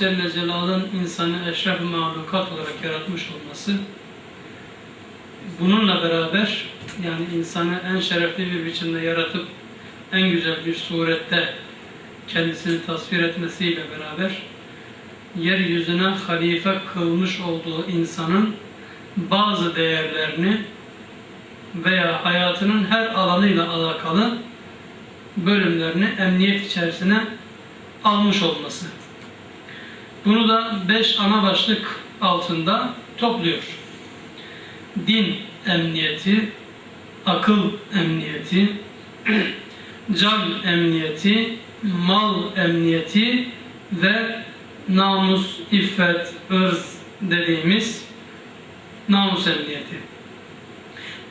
Celle Celal'ın insanı eşref-i mahlukat olarak yaratmış olması. Bununla beraber yani insanı en şerefli bir biçimde yaratıp en güzel bir surette kendisini tasvir etmesiyle beraber yeryüzüne halife kılmış olduğu insanın bazı değerlerini veya hayatının her alanıyla alakalı bölümlerini emniyet içerisine almış olması. Bunu da beş ana başlık altında topluyor. Din emniyeti, akıl emniyeti, can emniyeti, mal emniyeti ve namus, iffet, ırz dediğimiz namus emniyeti.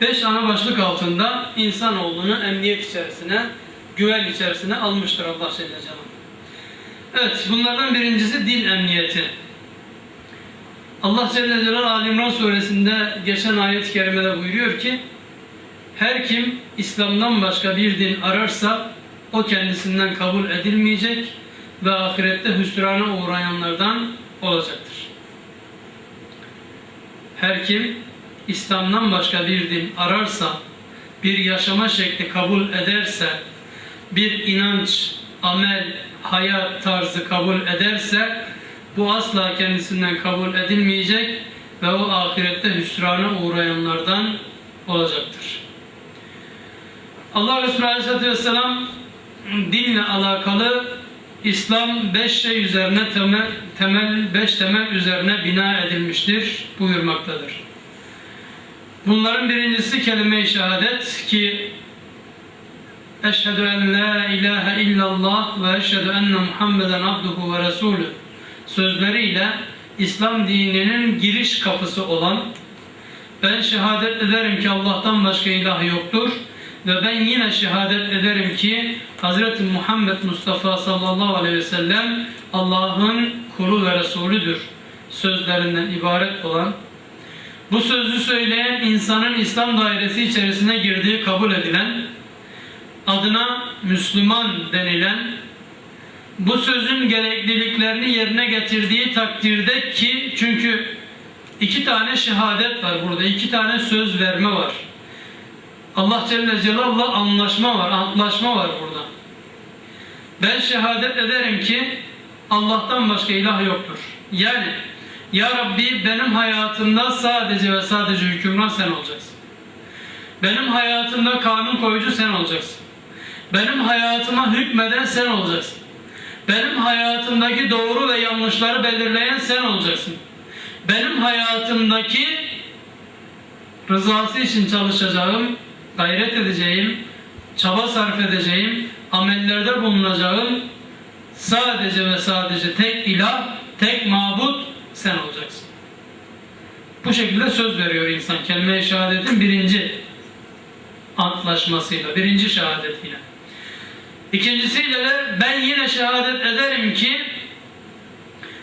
Beş ana başlık altında insanoğlunu emniyet içerisine, güven içerisine almıştır Allah Celle Celaluhu. Evet, bunlardan birincisi din emniyeti. Allah Celle Celaluhu Ali İmran suresinde geçen ayet-i kerimede buyuruyor ki her kim İslam'dan başka bir din ararsa o kendisinden kabul edilmeyecek ve ahirette hüsrana uğrayanlardan olacaktır. Her kim İslam'dan başka bir din ararsa, bir yaşama şekli kabul ederse, bir inanç, amel, hayat tarzı kabul ederse bu asla kendisinden kabul edilmeyecek ve o ahirette hüsrana uğrayanlardan olacaktır. Allah Resulü Aleyhisselatü Vesselam dinle alakalı İslam beş şey üzerine temel, temel beş temel üzerine bina edilmiştir buyurmaktadır. Bunların birincisi kelime-i şehadet ki Eşhedü en la ilahe illallah ve eşhedü enne Muhammeden abduhu ve resulü sözleriyle İslam dininin giriş kapısı olan ben şehadet ederim ki Allah'tan başka ilah yoktur ve ben yine şehadet ederim ki Hz. Muhammed Mustafa sallallahu aleyhi ve sellem Allah'ın kulu ve Resulüdür sözlerinden ibaret olan bu sözü söyleyen insanın İslam dairesi içerisine girdiği kabul edilen adına Müslüman denilen bu sözün gerekliliklerini yerine getirdiği takdirde ki çünkü iki tane şehadet var burada iki tane söz verme var. Allah Celle Celal'la anlaşma var, antlaşma var burada. Ben şehadet ederim ki Allah'tan başka ilah yoktur. Yani Ya Rabbi benim hayatımda sadece ve sadece hükümran sen olacaksın. Benim hayatımda kanun koyucu sen olacaksın. Benim hayatıma hükmeden sen olacaksın. Benim hayatımdaki doğru ve yanlışları belirleyen sen olacaksın. Benim hayatımdaki rızası için çalışacağım, gayret edeceğim, çaba sarf edeceğim, amellerde bulunacağım sadece ve sadece tek ilah, tek mabut sen olacaksın. Bu şekilde söz veriyor insan kelime-i şehadetin birinci antlaşmasıyla, birinci şehadetiyle. İkincisiyle de ben yine şehadet ederim ki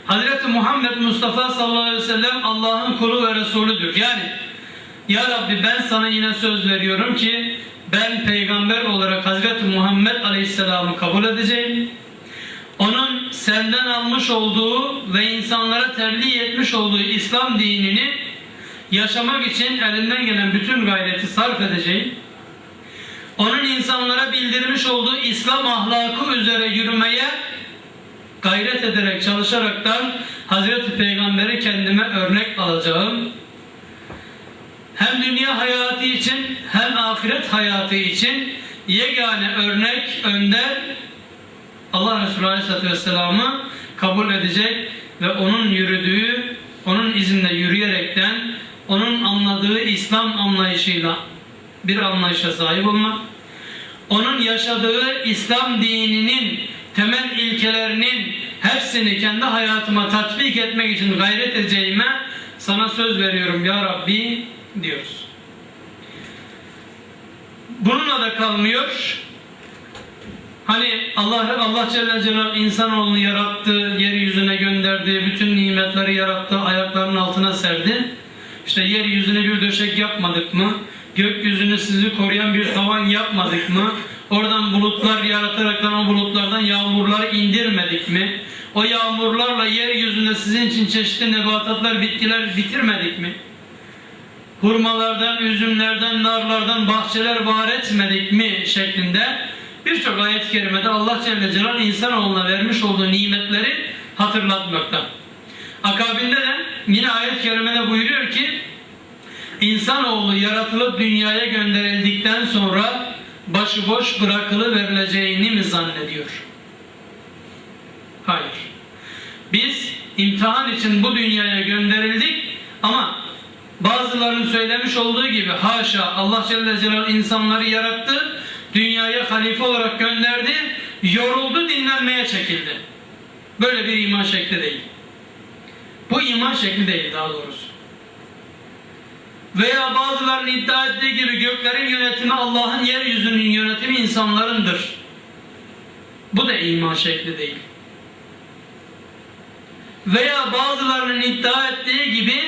Hz. Muhammed Mustafa sallallahu aleyhi ve sellem Allah'ın kulu ve Resulüdür. Yani Ya Rabbi ben sana yine söz veriyorum ki ben peygamber olarak Hz. Muhammed aleyhisselamı kabul edeceğim. Onun senden almış olduğu ve insanlara tebliğ etmiş olduğu İslam dinini yaşamak için elinden gelen bütün gayreti sarf edeceğim onun insanlara bildirmiş olduğu İslam ahlakı üzere yürümeye gayret ederek çalışaraktan Hazreti Peygamber'i kendime örnek alacağım. Hem dünya hayatı için hem ahiret hayatı için yegane örnek, önder Allah Resulü Aleyhisselatü Vesselam'ı kabul edecek ve onun yürüdüğü, onun izinde yürüyerekten onun anladığı İslam anlayışıyla bir anlayışa sahip olmak, onun yaşadığı İslam dininin temel ilkelerinin hepsini kendi hayatıma tatbik etmek için gayret edeceğime sana söz veriyorum ya Rabbi diyoruz. Bununla da kalmıyor. Hani Allah Allah Celle Celaluhu insanoğlunu yarattı, yeryüzüne gönderdi, bütün nimetleri yarattı, ayaklarının altına serdi. İşte yeryüzüne bir döşek yapmadık mı? Gökyüzünü sizi koruyan bir tavan yapmadık mı? Oradan bulutlar yaratarak o bulutlardan yağmurları indirmedik mi? O yağmurlarla yeryüzünde sizin için çeşitli nebatatlar, bitkiler bitirmedik mi? Hurmalardan, üzümlerden, narlardan bahçeler var etmedik mi? şeklinde birçok ayet-i kerimede Allah Celle Celaluhu insanoğluna vermiş olduğu nimetleri hatırlatmakta. Akabinde de yine ayet-i kerimede buyuruyor ki İnsanoğlu yaratılıp dünyaya gönderildikten sonra başıboş bırakılı verileceğini mi zannediyor? Hayır. Biz imtihan için bu dünyaya gönderildik ama bazılarının söylemiş olduğu gibi haşa Allah Celle Celaluhu insanları yarattı, dünyaya halife olarak gönderdi, yoruldu, dinlenmeye çekildi. Böyle bir iman şekli değil. Bu iman şekli değil daha doğrusu. Veya bazılarının iddia ettiği gibi göklerin yönetimi Allah'ın yeryüzünün yönetimi insanlarındır. Bu da iman şekli değil. Veya bazılarının iddia ettiği gibi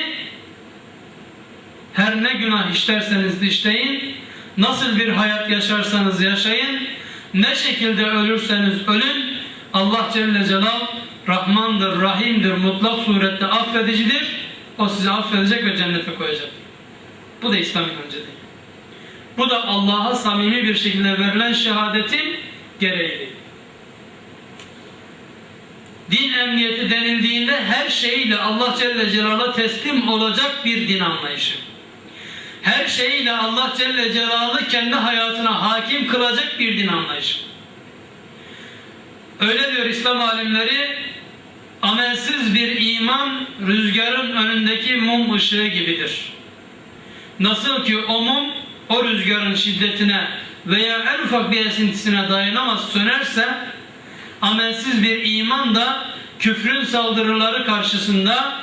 her ne günah işlerseniz işleyin, nasıl bir hayat yaşarsanız yaşayın, ne şekilde ölürseniz ölün, Allah Celle Celal Rahmandır, Rahim'dir, mutlak surette affedicidir. O sizi affedecek ve cennete koyacak. Bu da İslam inancı. Bu da Allah'a samimi bir şekilde verilen şehadetin gereği. Din emniyeti denildiğinde her şeyiyle Allah Celle Celal'a teslim olacak bir din anlayışı. Her şeyiyle Allah Celle Celal'ı kendi hayatına hakim kılacak bir din anlayışı. Öyle diyor İslam alimleri, amelsiz bir iman rüzgarın önündeki mum ışığı gibidir. Nasıl ki o mum o rüzgarın şiddetine veya en ufak bir esintisine dayanamaz sönerse amelsiz bir iman da küfrün saldırıları karşısında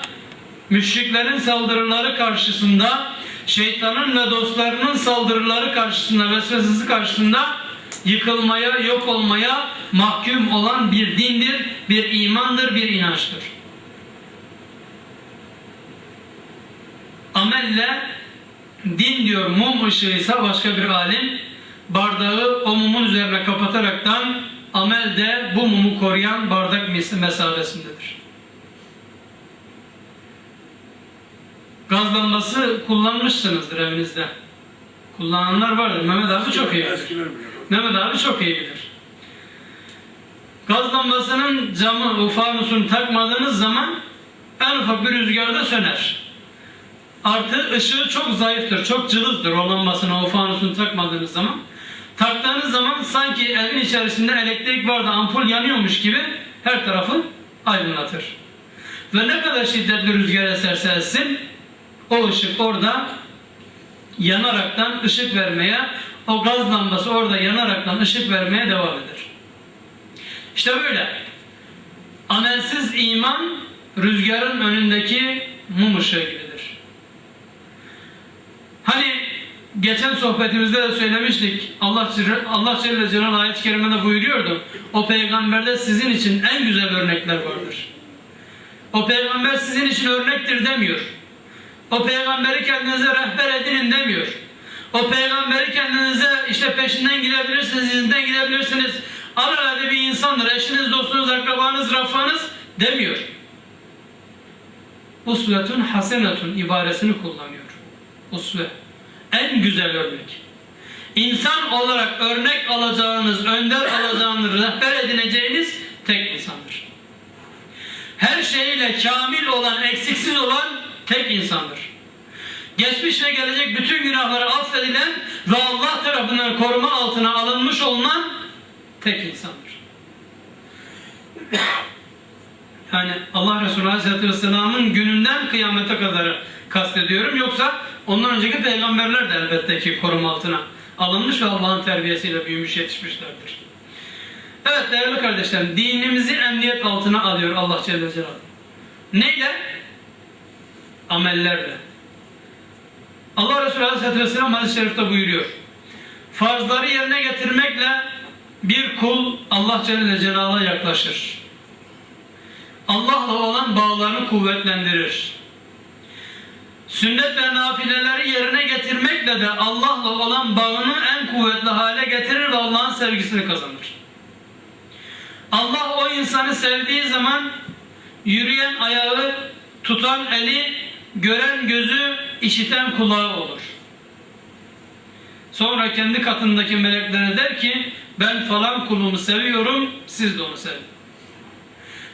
müşriklerin saldırıları karşısında şeytanın ve dostlarının saldırıları karşısında vesvesesi karşısında yıkılmaya, yok olmaya mahkum olan bir dindir, bir imandır, bir inançtır. Amelle din diyor mum ışığıysa başka bir alim bardağı o mumun üzerine kapataraktan amel de bu mumu koruyan bardak mesabesindedir. Gaz lambası kullanmışsınızdır evinizde. Kullananlar vardır. Mehmet abi çok iyi bilir. Mehmet abi çok iyi bilir. Gaz lambasının camı, o fanusunu takmadığınız zaman en ufak bir rüzgarda söner. Artı ışığı çok zayıftır, çok cılızdır o lambasını, o fanusunu takmadığınız zaman. Taktığınız zaman sanki evin içerisinde elektrik vardı, ampul yanıyormuş gibi her tarafı aydınlatır. Ve ne kadar şiddetli rüzgar eserse essin, o ışık orada yanaraktan ışık vermeye, o gaz lambası orada yanaraktan ışık vermeye devam eder. İşte böyle. Amelsiz iman rüzgarın önündeki mum ışığı gibidir. Hani geçen sohbetimizde de söylemiştik. Allah Allah Celle Celaluhu ayet-i kerimede buyuruyordu. O peygamberde sizin için en güzel örnekler vardır. O peygamber sizin için örnektir demiyor. O peygamberi kendinize rehber edinin demiyor. O peygamberi kendinize işte peşinden gidebilirsiniz, izinden gidebilirsiniz. Alelade bir insandır. Eşiniz, dostunuz, akrabanız, rafanız demiyor. Usvetun hasenetun ibaresini kullanıyor. Usve. En güzel örnek. İnsan olarak örnek alacağınız, önder alacağınız, rehber edineceğiniz tek insandır. Her şeyiyle kamil olan, eksiksiz olan tek insandır. Geçmiş ve gelecek bütün günahları affedilen ve Allah tarafından koruma altına alınmış olunan tek insandır. Yani Allah Resulü Aleyhisselatü Vesselam'ın gününden kıyamete kadar kastediyorum. Yoksa ondan önceki peygamberler de elbette ki koruma altına alınmış ve Allah'ın terbiyesiyle büyümüş yetişmişlerdir. Evet değerli kardeşlerim, dinimizi emniyet altına alıyor Allah Celle Celaluhu. Neyle? Amellerle. Allah Resulü Aleyhisselatü Vesselam hadis-i şerifte buyuruyor. Farzları yerine getirmekle bir kul Allah Celle Celaluhu'ya yaklaşır. Allah'la olan bağlarını kuvvetlendirir. Sünnet ve nafileleri yerine getirmekle de Allah'la olan bağını en kuvvetli hale getirir ve Allah'ın sevgisini kazanır. Allah o insanı sevdiği zaman yürüyen ayağı, tutan eli, gören gözü, işiten kulağı olur. Sonra kendi katındaki meleklere der ki ben falan kulumu seviyorum, siz de onu sevin.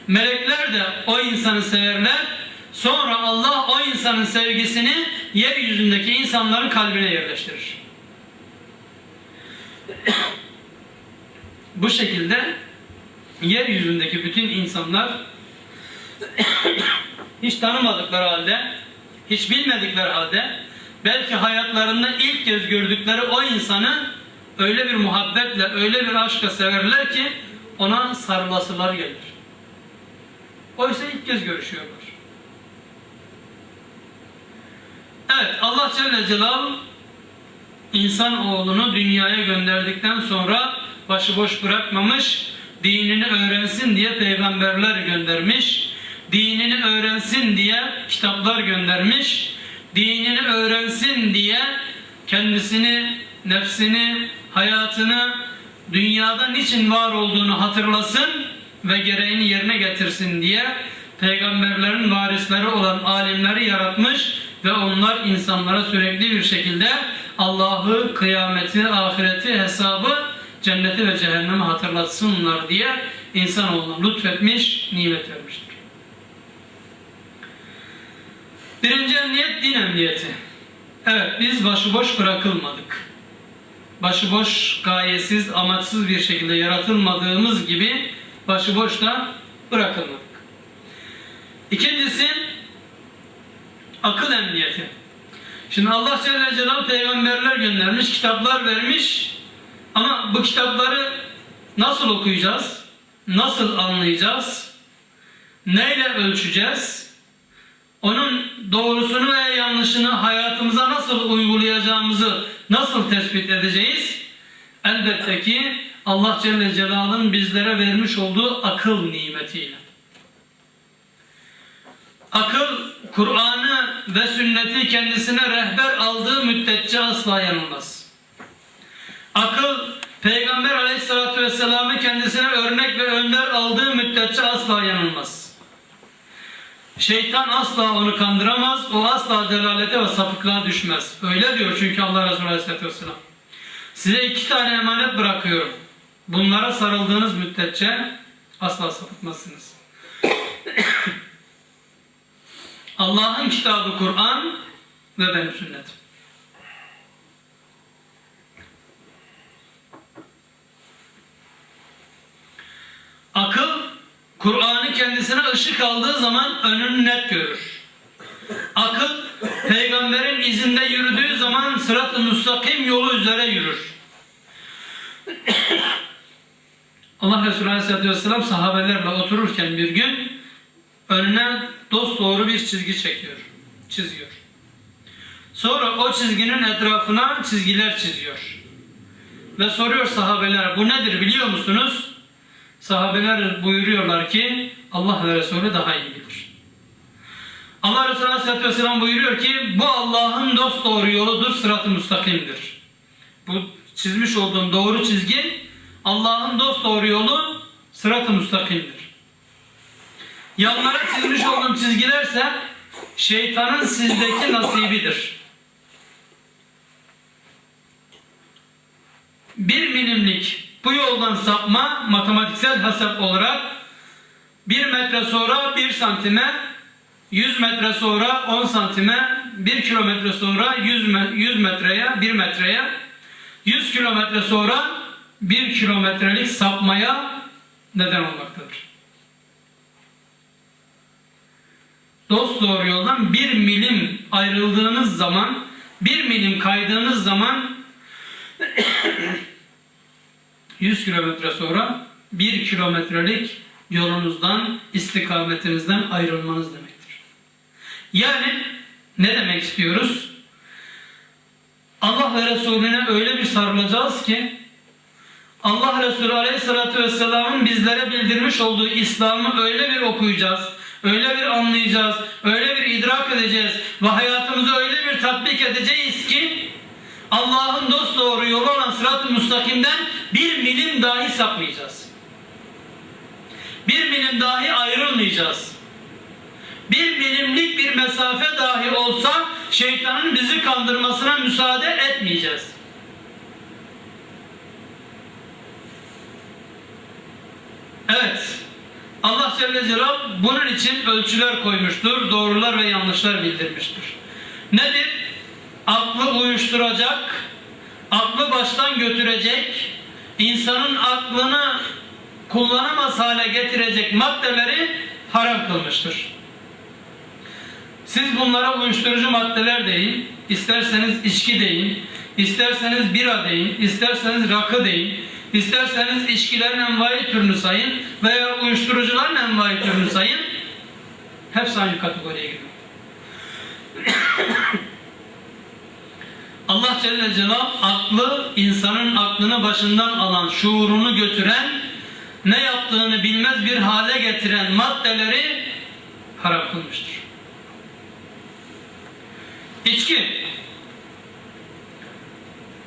Melekler de o insanı severler. Sonra Allah o insanın sevgisini yeryüzündeki insanların kalbine yerleştirir. Bu şekilde yeryüzündeki bütün insanlar hiç tanımadıkları halde, hiç bilmedikleri halde belki hayatlarında ilk kez gördükleri o insanı öyle bir muhabbetle, öyle bir aşkla severler ki ona sarılasılar gelir. Oysa ilk kez görüşüyorlar. Evet Allah Celle Celaluhu insan oğlunu dünyaya gönderdikten sonra başıboş bırakmamış, dinini öğrensin diye peygamberler göndermiş, dinini öğrensin diye kitaplar göndermiş, dinini öğrensin diye kendisini, nefsini, hayatını, dünyada niçin var olduğunu hatırlasın ve gereğini yerine getirsin diye peygamberlerin varisleri olan alimleri yaratmış ve onlar insanlara sürekli bir şekilde Allah'ı, kıyameti, ahireti, hesabı, cenneti ve cehennemi hatırlatsınlar diye insanoğluna lütfetmiş, nimet vermiştir. Birinci emniyet din emniyeti. Evet biz başıboş bırakılmadık. Başıboş, gayesiz, amaçsız bir şekilde yaratılmadığımız gibi başıboş da bırakılmadık. İkincisi akıl emniyeti. Şimdi Allah Celle Celaluhu peygamberler göndermiş, kitaplar vermiş ama bu kitapları nasıl okuyacağız? Nasıl anlayacağız? Neyle ölçeceğiz? Onun doğrusunu ve yanlışını hayatımıza nasıl uygulayacağımızı nasıl tespit edeceğiz? Elbette ki Allah Celle Celaluhu'nun bizlere vermiş olduğu akıl nimetiyle. Akıl, Kur'an'ı ve sünneti kendisine rehber aldığı müddetçe asla yanılmaz. Akıl, Peygamber aleyhissalatü vesselam'ı kendisine örnek ve önder aldığı müddetçe asla yanılmaz. Şeytan asla onu kandıramaz, o asla delalete ve sapıklığa düşmez. Öyle diyor çünkü Allah Resulü aleyhissalatü vesselam. Size iki tane emanet bırakıyorum. Bunlara sarıldığınız müddetçe asla sapıtmazsınız. Allah'ın kitabı Kur'an ve benim sünnetim. Akıl Kur'an'ı kendisine ışık aldığı zaman önünü net görür. Akıl peygamberin izinde yürüdüğü zaman sırat-ı müstakim yolu üzere yürür. Allah Resulü Aleyhisselatü Vesselam sahabelerle otururken bir gün önüne dost doğru bir çizgi çekiyor, çiziyor. Sonra o çizginin etrafına çizgiler çiziyor. Ve soruyor sahabeler bu nedir biliyor musunuz? Sahabeler buyuruyorlar ki Allah ve Resulü daha iyi bilir. Allah Resulü Aleyhisselatü Vesselam buyuruyor ki bu Allah'ın dost doğru yoludur, sırat-ı müstakimdir. Bu çizmiş olduğum doğru çizgi Allah'ın dost doğru yolu sırat-ı müstakimdir. Yanlara çizmiş olduğum çizgilerse şeytanın sizdeki nasibidir. Bir milimlik bu yoldan sapma matematiksel hesap olarak bir metre sonra bir santime, 100 metre sonra 10 santime, 1 kilometre sonra 100, 100 metreye, 1 metreye, 100 kilometre sonra 1 kilometrelik sapmaya neden olmaktadır. Dost doğru yoldan bir milim ayrıldığınız zaman, bir milim kaydığınız zaman 100 kilometre sonra bir kilometrelik yolunuzdan, istikametinizden ayrılmanız demektir. Yani ne demek istiyoruz? Allah ve Resulüne öyle bir sarılacağız ki Allah Resulü Aleyhisselatü Vesselam'ın bizlere bildirmiş olduğu İslam'ı öyle bir okuyacağız, öyle bir anlayacağız, öyle bir idrak edeceğiz ve hayatımızı öyle bir tatbik edeceğiz ki Allah'ın dost doğru yolu olan sırat-ı müstakimden bir milim dahi sapmayacağız. Bir milim dahi ayrılmayacağız. Bir milimlik bir mesafe dahi olsa şeytanın bizi kandırmasına müsaade etmeyeceğiz. Evet. Allah Celle Celaluhu bunun için ölçüler koymuştur, doğrular ve yanlışlar bildirmiştir. Nedir? Aklı uyuşturacak, aklı baştan götürecek, insanın aklını kullanamaz hale getirecek maddeleri haram kılmıştır. Siz bunlara uyuşturucu maddeler deyin, isterseniz içki deyin, isterseniz bira deyin, isterseniz rakı deyin, isterseniz içkilerin envai türünü sayın veya uyuşturucuların envai türünü sayın. Hepsi aynı kategoriye giriyor. Allah Celle Celaluhu aklı, insanın aklını başından alan, şuurunu götüren, ne yaptığını bilmez bir hale getiren maddeleri haram kılmıştır. İçki.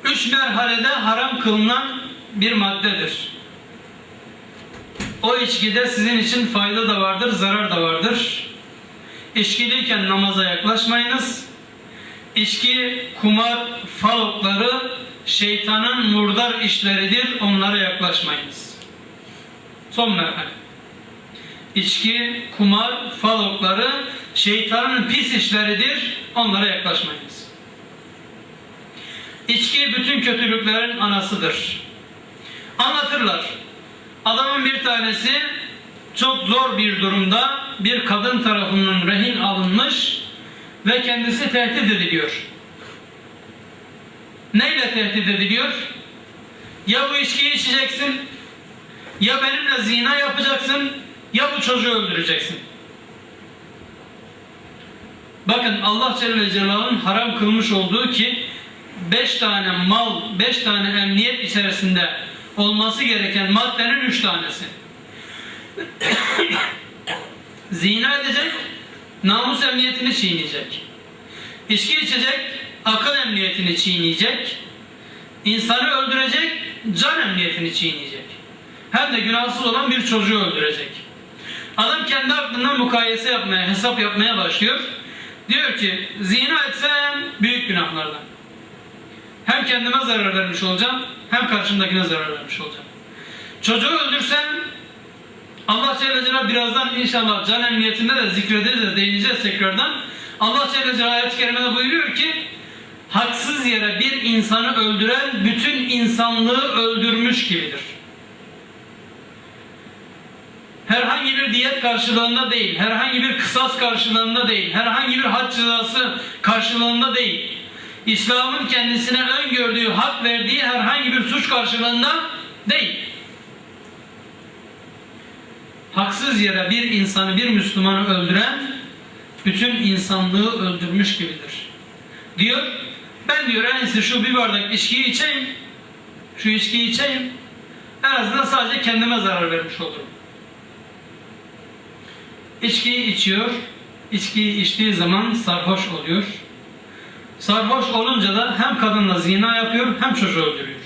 Üç merhalede haram kılınan bir maddedir. O içkide sizin için fayda da vardır, zarar da vardır. İçkiliyken namaza yaklaşmayınız. İçki, kumar, falokları şeytanın murdar işleridir. Onlara yaklaşmayınız. Son merhale. İçki, kumar, falokları şeytanın pis işleridir. Onlara yaklaşmayınız. İçki bütün kötülüklerin anasıdır. Anlatırlar. Adamın bir tanesi çok zor bir durumda bir kadın tarafından rehin alınmış ve kendisi tehdit ediliyor. Neyle tehdit ediliyor? Ya bu içkiyi içeceksin, ya benimle zina yapacaksın, ya bu çocuğu öldüreceksin. Bakın Allah Celle Celaluhu'nun haram kılmış olduğu ki beş tane mal, beş tane emniyet içerisinde olması gereken maddenin üç tanesi. Zina edecek, namus emniyetini çiğneyecek. İçki içecek, akıl emniyetini çiğneyecek. insanı öldürecek, can emniyetini çiğneyecek. Hem de günahsız olan bir çocuğu öldürecek. Adam kendi aklından mukayese yapmaya, hesap yapmaya başlıyor. Diyor ki zina etsem büyük günahlardan. Hem kendime zarar vermiş olacağım hem karşımdakine zarar vermiş olacağım. Çocuğu öldürsem Allah Celle Celaluhu birazdan inşallah can emniyetinde de zikredeceğiz, değineceğiz tekrardan. Allah Celle Celaluhu ayet-i kerimede buyuruyor ki haksız yere bir insanı öldüren bütün insanlığı öldürmüş gibidir. Herhangi bir diyet karşılığında değil, herhangi bir kısas karşılığında değil, herhangi bir had cezası karşılığında değil. İslam'ın kendisine öngördüğü, hak verdiği herhangi bir suç karşılığında değil. Haksız yere bir insanı, bir Müslümanı öldüren bütün insanlığı öldürmüş gibidir. Diyor, ben diyor en iyisi şu bir bardak içkiyi içeyim, şu içkiyi içeyim, en azından sadece kendime zarar vermiş olurum. İçkiyi içiyor, içkiyi içtiği zaman sarhoş oluyor. Sarhoş olunca da hem kadınla zina yapıyor hem çocuğu öldürüyor.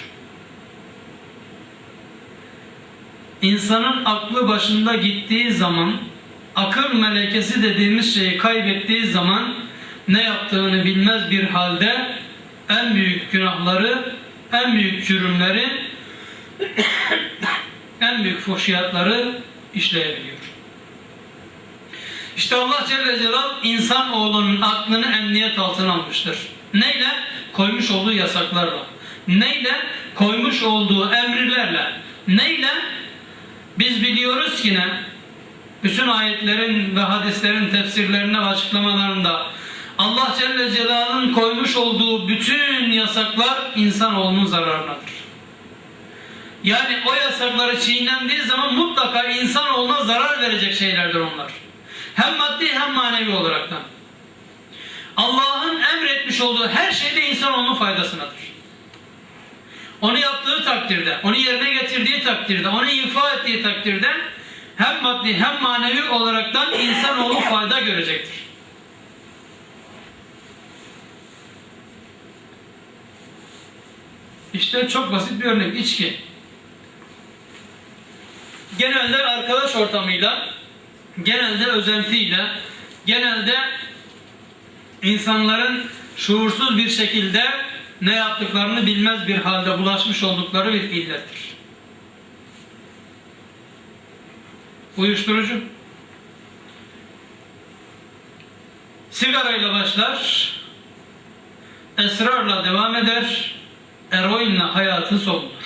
İnsanın aklı başında gittiği zaman, akıl melekesi dediğimiz şeyi kaybettiği zaman ne yaptığını bilmez bir halde en büyük günahları, en büyük cürümleri, en büyük fuhşiyatları işleyebiliyor. İşte Allah Celle Celal insan oğlunun aklını emniyet altına almıştır. Neyle? Koymuş olduğu yasaklarla. Neyle? Koymuş olduğu emirlerle. Neyle? Biz biliyoruz ki ne? Bütün ayetlerin ve hadislerin tefsirlerinde ve açıklamalarında Allah Celle Celal'ın koymuş olduğu bütün yasaklar insanoğlunun zararınadır. Yani o yasakları çiğnendiği zaman mutlaka insanoğluna zarar verecek şeylerdir onlar. Hem maddi hem manevi olaraktan. Allah'ın emretmiş olduğu her şeyde insanoğlunun faydasınadır. Onu yaptığı takdirde, onu yerine getirdiği takdirde, onu ifa ettiği takdirde hem maddi hem manevi olaraktan insanoğlu fayda görecektir. İşte çok basit bir örnek içki. Genelde arkadaş ortamıyla, genelde özentiyle, genelde insanların şuursuz bir şekilde ne yaptıklarını bilmez bir halde bulaşmış oldukları bir illettir. Uyuşturucu. Sigarayla başlar, esrarla devam eder, eroinle hayatın sonlar.